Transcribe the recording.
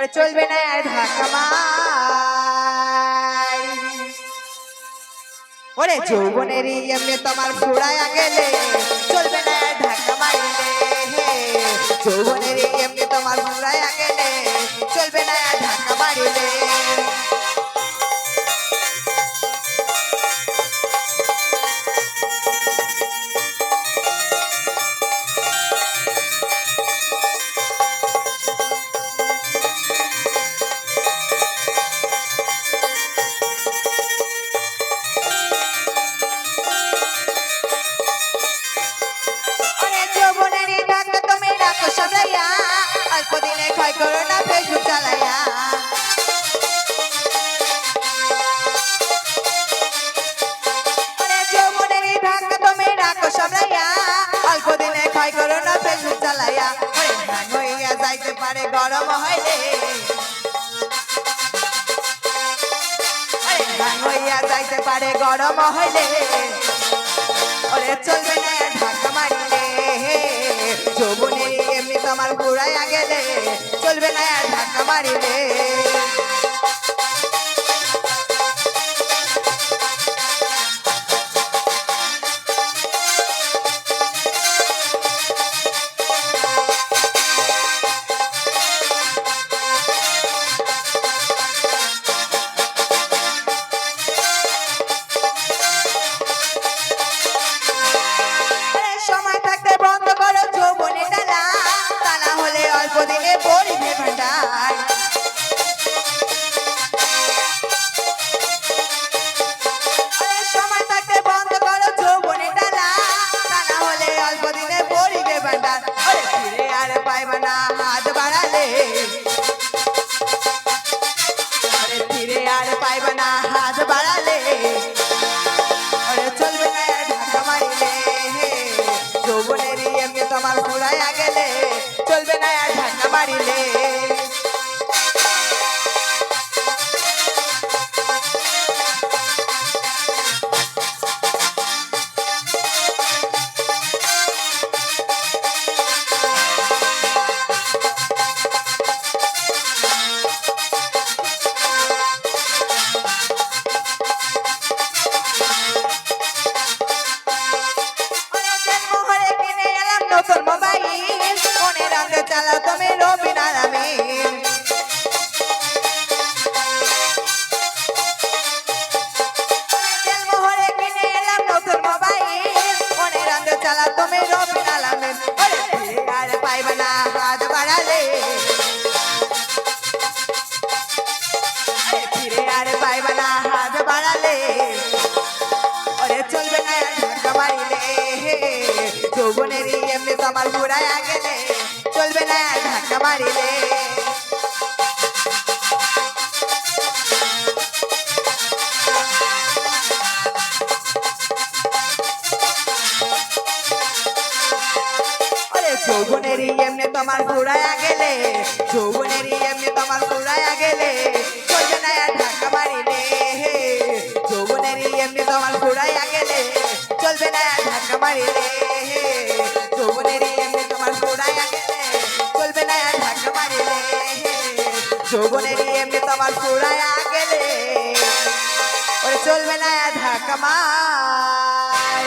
ওরে চলবে না ধাক্কা মার। ওরে যৌবনের এমনি তোমার ফুরায়া গেলে চলবে না ধাক্কা মারিলে যৌবনের এমনি তোমার ফুরায়া গেলে চলবে না ধাক্কা মারিলে। ক্ষয় করো না ফেসবুক চালাইয়া হইয়া যাইতে পারে গরম হইলে। হইয়া যাইতে পারে গরম হইলে। ওরে চলবে না ধাক্কা মারিলে। যৌবনে এমনি তোমার ঘুরাইয়া গেলে, চলবে না ধাক্কা মারিলে। অল্প দিনে পড়িবে ভান্ডার সময় থাকতে আর না বাড়ালে। না বাড়ালে। তোমার ঘুরাইয়া গেলে। তুমি রবি নারামিন তেল মোহরে কিনে এলাম নতুন মোবাইল। মনে রাখতে চালাও তুমি রবি নারামিন ওরে ফিরে আর পাইবে না হাত বাড়ালে। ফিরে আর পাইবে না হাত বাড়ালে। ওরে চলবে না আর ধাক্কা মারিলে। যৌবনের এমনি তোমার ঘুরাইয়া গেলে। চলবে না ধাক্কা মারিলে ওরে যৌবনের এমনি তোমার ঘুরাইয়া গেলে যৌবনের এমনি তোমার ঘুরাইয়া গেলে চলবে না ধাক্কা মারিলে যৌবনের এমনি তোমার ঘুরাইয়া গেলে চলবে না ধাক্কা মারিলে যৌবনের এমনি তোমার ঘুরাইয়া গেলে ওরে চলবে না ধাকা মার।